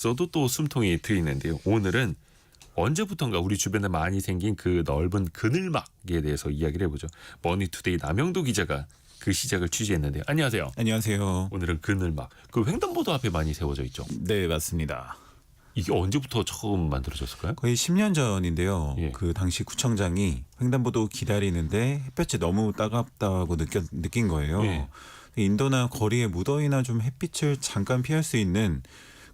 써도 또 숨통이 트이는데요. 오늘은 언제부턴가 우리 주변에 많이 생긴 그 넓은 그늘막에 대해서 이야기를 해보죠. 머니투데이 남영도 기자가 그 시작을 취재했는데요. 안녕하세요. 안녕하세요. 오늘은 그늘막. 그 횡단보도 앞에 많이 세워져 있죠. 네, 맞습니다. 이게 언제부터 처음 만들어졌을까요? 거의 10년 전인데요. 예. 그 당시 구청장이 횡단보도 기다리는데 햇볕이 너무 따갑다고 느꼈, 느낀 거예요. 예. 인도나 거리에 무더위나 좀 햇빛을 잠깐 피할 수 있는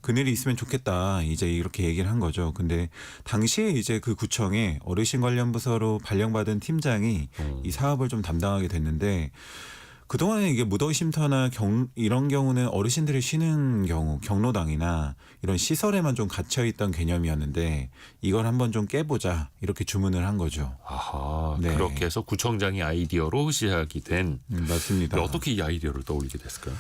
그늘이 있으면 좋겠다. 이제 이렇게 얘기를 한 거죠. 근데 당시에 이제 그 구청에 어르신 관련 부서로 발령받은 팀장이 음. 이 사업을 좀 담당하게 됐는데 그동안에 이게 무더위 쉼터나 경, 이런 경우는 어르신들이 쉬는 경우 경로당이나 이런 시설에만 좀 갇혀 있던 개념이었는데 이걸 한번 좀 깨보자 이렇게 주문을 한 거죠. 아하. 네. 그렇게 해서 구청장의 아이디어로 시작이 된. 음, 맞습니다. 어떻게 이 아이디어를 떠올리게 됐을까요?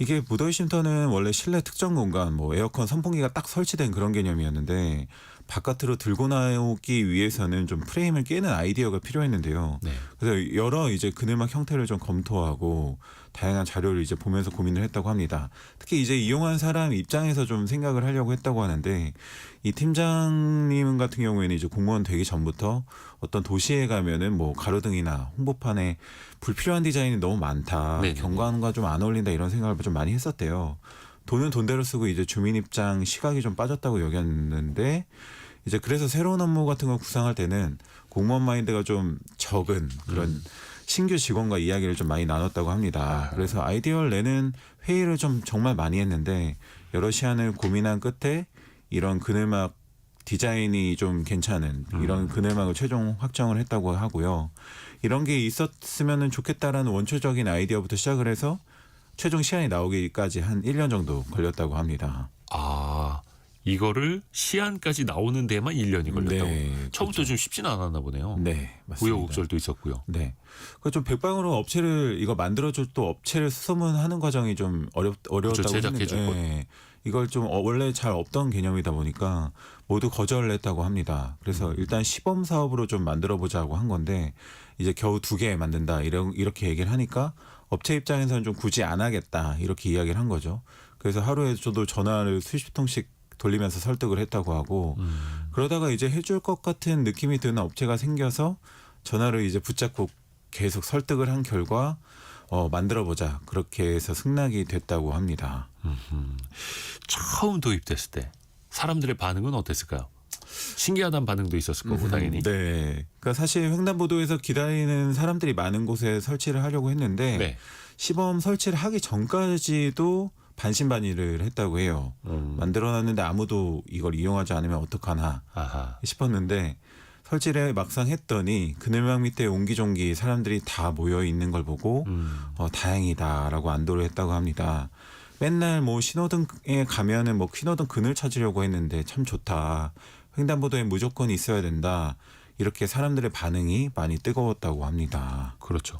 이게 무더위 쉼터는 원래 실내 특정 공간, 뭐 에어컨 선풍기가 딱 설치된 그런 개념이었는데 바깥으로 들고 나오기 위해서는 좀 프레임을 깨는 아이디어가 필요했는데요. 네. 그래서 여러 이제 그늘막 형태를 좀 검토하고 다양한 자료를 이제 보면서 고민을 했다고 합니다. 특히 이제 이용한 사람 입장에서 좀 생각을 하려고 했다고 하는데 이 팀장님 같은 경우에는 이제 공무원 되기 전부터 어떤 도시에 가면은 뭐 가로등이나 홍보판에 불필요한 디자인이 너무 많다. 네네네. 경관과 좀 안 어울린다 이런 생각을 좀 많이 했었대요. 돈은 돈대로 쓰고 이제 주민 입장 시각이 좀 빠졌다고 여겼는데 이제 그래서 새로운 업무 같은 걸 구상할 때는 공무원 마인드가 좀 적은 그런 신규 직원과 이야기를 좀 많이 나눴다고 합니다. 그래서 아이디어를 내는 회의를 좀 정말 많이 했는데 여러 시간을 고민한 끝에 이런 그늘막 디자인이 좀 괜찮은 이런 그늘막을 최종 확정을 했다고 하고요. 이런 게 있었으면 좋겠다라는 원초적인 아이디어부터 시작을 해서 최종 시안이 나오기까지 한 1년 정도 걸렸다고 합니다. 아, 이거를 시안까지 나오는 데만 1년이 걸렸다고. 네, 처음부터 좀 쉽지는 않았나 보네요. 네, 맞습니다. 우여곡절도 있었고요. 네. 그좀 백방으로 업체를 이거 만들어줄 또 업체를 수소문하는 과정이 좀 어렵 어려웠다고 그렇죠, 제작해줄 했는데, 네. 이걸 좀 어, 원래 잘 없던 개념이다 보니까 모두 거절을 했다고 합니다. 그래서 음. 일단 시범 사업으로 좀 만들어 보자고 한 건데 이제 겨우 두 개 만든다 이런 이렇게 얘기를 하니까 업체 입장에서는 좀 굳이 안 하겠다 이렇게 이야기를 한 거죠. 그래서 하루에 저도 전화를 수십 통씩 돌리면서 설득을 했다고 하고 음. 그러다가 이제 해줄 것 같은 느낌이 드는 업체가 생겨서 전화를 이제 붙잡고 계속 설득을 한 결과 어, 만들어 보자 그렇게 해서 승낙이 됐다고 합니다. 음흠. 처음 도입됐을 때 사람들의 반응은 어땠을까요? 신기하다는 반응도 있었을 거고 당연히. 네. 그러니까 사실 횡단보도에서 기다리는 사람들이 많은 곳에 설치를 하려고 했는데 네. 시범 설치를 하기 전까지도 반신반의를 했다고 해요. 음. 만들어놨는데 아무도 이걸 이용하지 않으면 어떡하나 아하. 싶었는데 설치를 막상 했더니 그늘막 밑에 옹기종기 사람들이 다 모여 있는 걸 보고 음. 어, 다행이다라고 안도를 했다고 합니다. 맨날 뭐 신호등에 가면은 뭐 신호등 그늘 찾으려고 했는데 참 좋다. 횡단보도에 무조건 있어야 된다. 이렇게 사람들의 반응이 많이 뜨거웠다고 합니다. 그렇죠.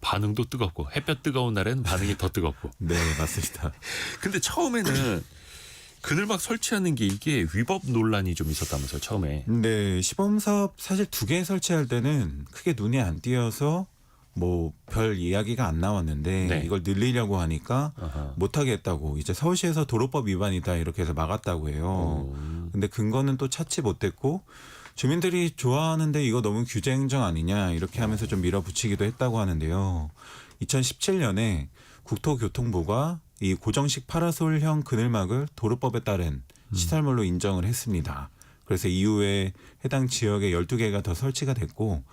반응도 뜨겁고 햇볕 뜨거운 날엔 반응이 더 뜨겁고. 네, 맞습니다. 근데 처음에는 그늘 막 설치하는 게 이게 위법 논란이 좀 있었다면서요. 처음에. 네, 시범 사업 사실 두 개 설치할 때는 크게 눈에 안 띄어서 뭐 별 이야기가 안 나왔는데 네. 이걸 늘리려고 하니까 아하. 했다고 이제 서울시에서 도로법 위반이다 이렇게 해서 막았다고 해요. 음. 근데 근거는 또 찾지 못했고 주민들이 좋아하는데 이거 너무 규제 행정 아니냐 이렇게 하면서 좀 밀어붙이기도 했다고 하는데요. 2017년에 국토교통부가 이 고정식 파라솔형 그늘막을 도로법에 따른 시설물로 인정을 했습니다. 그래서 이후에 해당 지역에 12개가 더 설치가 됐고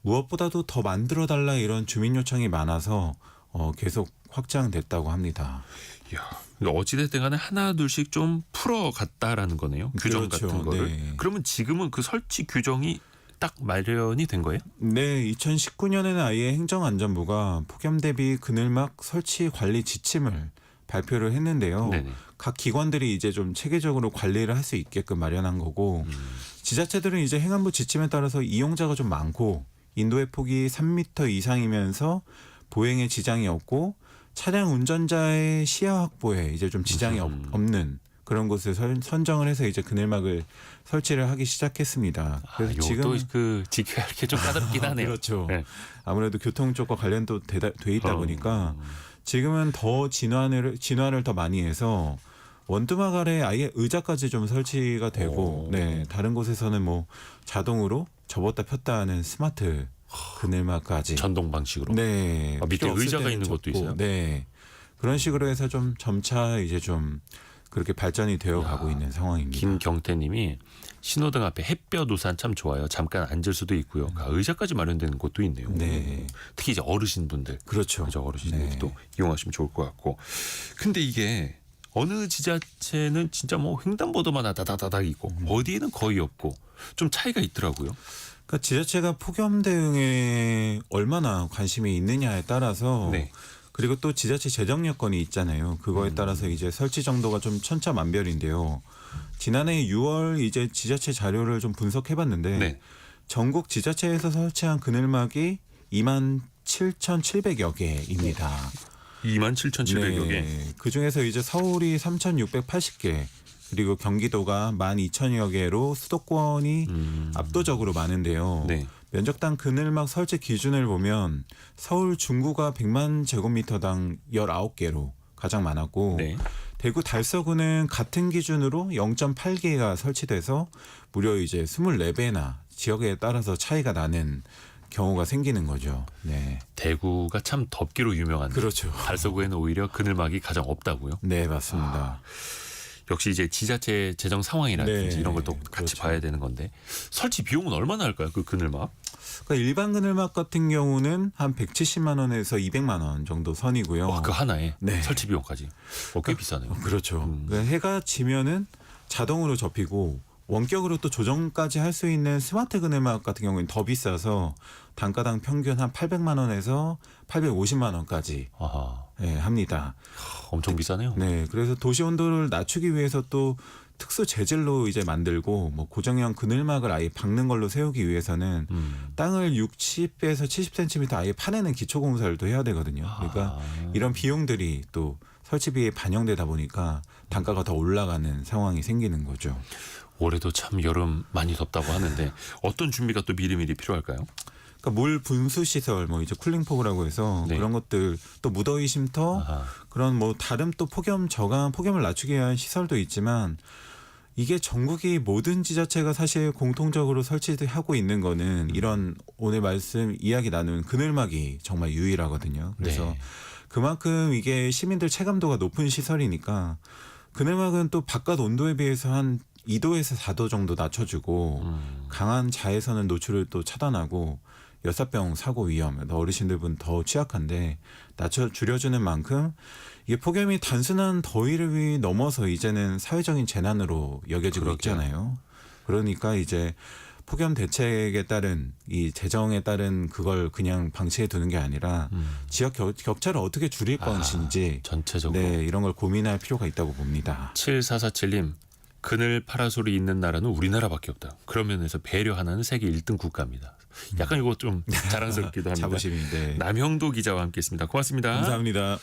무엇보다도 더 만들어 달라 이런 주민 요청이 많아서 어, 계속 확장됐다고 합니다. 이야, 어찌됐든 간에 하나 둘씩 좀 풀어갔다라는 거네요. 규정 그렇죠. 같은 거를. 네. 그러면 지금은 그 설치 규정이 딱 마련이 된 거예요? 네, 2019년에는 아예 행정안전부가 폭염 대비 그늘막 설치 관리 지침을 발표를 했는데요. 네네. 각 기관들이 이제 좀 체계적으로 관리를 할 수 있게끔 마련한 거고 음. 지자체들은 이제 행안부 지침에 따라서 이용자가 좀 많고 인도의 폭이 3m 이상이면서 보행에 지장이 없고 차량 운전자의 시야 확보에 이제 좀 지장이 없, 음. 없는 그런 곳을 선, 선정을 해서 이제 그늘막을 설치를 하기 시작했습니다. 아, 그래서 요것도 그 지켜야 할 게 좀 까다롭긴 하네요. 그렇죠. 네. 아무래도 교통 쪽과 관련도 되다, 돼 있다 어. 보니까 지금은 더 진화를 진화를 더 많이 해서 원두막 아래 아예 의자까지 좀 설치가 되고 오. 네 다른 곳에서는 뭐 자동으로 접었다 폈다 하는 스마트 그늘막까지 전동 방식으로. 네 아, 밑에 의자가 있는 것도 접고, 있어요? 네 그런 식으로 해서 좀 점차 이제 좀 그렇게 발전이 되어 가고 있는 상황입니다. 김경태님이 신호등 앞에 햇볕 우산 참 좋아요. 잠깐 앉을 수도 있고요. 아, 의자까지 마련되는 곳도 있네요. 네. 특히 이제 어르신분들, 그렇죠. 그죠 어르신들도 네. 이용하시면 좋을 것 같고. 근데 이게 어느 지자체는 진짜 뭐 횡단보도만 다다다닥 있고 음. 어디에는 거의 없고 좀 차이가 있더라고요. 그러니까 지자체가 폭염 대응에 얼마나 관심이 있느냐에 따라서 네. 그리고 또 지자체 재정 여건이 있잖아요. 음. 그거에 따라서 이제 설치 정도가 좀 천차만별인데요. 지난해 6월 이제 지자체 자료를 좀 분석해 봤는데 네. 전국 지자체에서 설치한 그늘막이 2만 7,700여 개입니다. 27,700여 개. 그 중에서 이제 서울이 3,680개, 그리고 경기도가 12,000여 개로 수도권이 음. 압도적으로 많은데요. 네. 면적당 그늘막 설치 기준을 보면 서울 중구가 100만 제곱미터당 19개로 가장 많았고 네. 대구 달서구는 같은 기준으로 0.8개가 설치돼서 무려 이제 24배나 지역에 따라서 차이가 나는 경우가 생기는 거죠. 네. 대구가 참 덥기로 유명한데 그렇죠. 달서구에는 오히려 그늘막이 가장 없다고요. 네, 맞습니다. 역시 이제 지자체 재정 상황이라든지 네, 이런 걸 또 같이 그렇죠. 봐야 되는 건데 설치 비용은 얼마나 할까요? 그 그늘막? 그러니까 일반 그늘막 같은 경우는 한 170만 원에서 200만 원 정도 선이고요. 와, 그 하나에 네. 설치 비용까지. 어, 꽤 비싸네요. 그렇죠. 음. 그러니까 해가 지면은 자동으로 접히고 원격으로 또 조정까지 할 수 있는 스마트 그늘막 같은 경우는 더 비싸서 단가당 평균 한 800만 원에서 850만 원까지 아하, 예, 합니다. 엄청 비싸네요. 네, 그래서 도시 온도를 낮추기 위해서 또 특수 재질로 이제 만들고 뭐 고정형 그늘막을 아예 박는 걸로 세우기 위해서는 음. 땅을 60에서 70cm 아예 파내는 기초 공사를 또 해야 되거든요. 그러니까 아. 이런 비용들이 또 설치비에 반영되다 보니까 단가가 더 올라가는 상황이 생기는 거죠. 올해도 참 여름 많이 덥다고 하는데 어떤 준비가 또 미리미리 필요할까요? 그러니까 물 분수 시설 뭐 이제 쿨링포구라고 해서 네. 그런 것들 또 무더위 쉼터 아하. 그런 뭐 다른 또 폭염 저감 폭염을 낮추기 위한 시설도 있지만 이게 전국이 모든 지자체가 사실 공통적으로 설치하고 있는 거는 이런 오늘 말씀 이야기 나눈 그늘막이 정말 유일하거든요. 그래서 네. 그만큼 이게 시민들 체감도가 높은 시설이니까 그늘막은 또 바깥 온도에 비해서 한 2도에서 4도 정도 낮춰주고 음. 강한 자외선은 노출을 또 차단하고 여사병 사고 위험 어르신들분 더 취약한데 낮춰 줄여주는 만큼 이게 폭염이 단순한 더위를 넘어서 이제는 사회적인 재난으로 여겨지고 그러게요. 있잖아요. 그러니까 이제 폭염 대책에 따른 이 재정에 따른 그걸 그냥 방치해 두는 게 아니라 음. 지역 격, 격차를 어떻게 줄일 아, 것인지 전체적으로 네 이런 걸 고민할 필요가 있다고 봅니다. 7447님 그늘 파라솔이 있는 나라는 우리나라밖에 없다. 그런 면에서 배려하는 세계 1등 국가입니다. 약간 이거 좀 자랑스럽기도 합니다. 자부심인데 남형도 기자와 함께했습니다. 고맙습니다. 감사합니다.